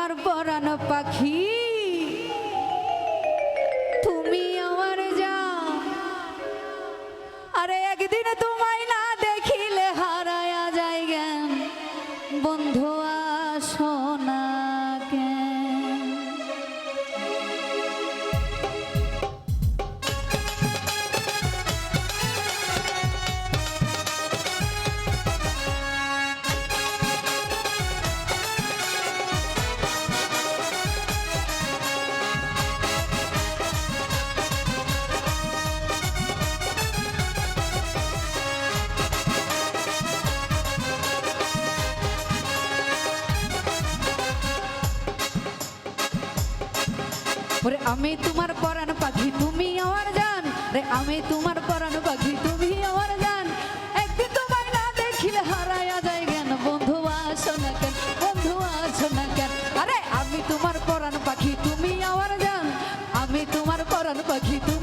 তোমার পরাণ পাখি। তুমি আমার যা আরে একদিন তোমায় না দেখিলে হারায়া যায় বন্ধু ওরে আমি তোমার পরাণ পাখি, তুমি আমার জান। রে আমি তোমার পরাণ পাখি, তুমি আমার জান। একদিন তোমায় না দেখিলে হারাইয়া যায় জ্ঞান। বন্ধু, আসো না কেন? বন্ধু, আসো না কেন? আরে, আমি তোমার পরাণ পাখি, তুমি আমার জান। আমি তোমার পরাণ পাখি, তুমি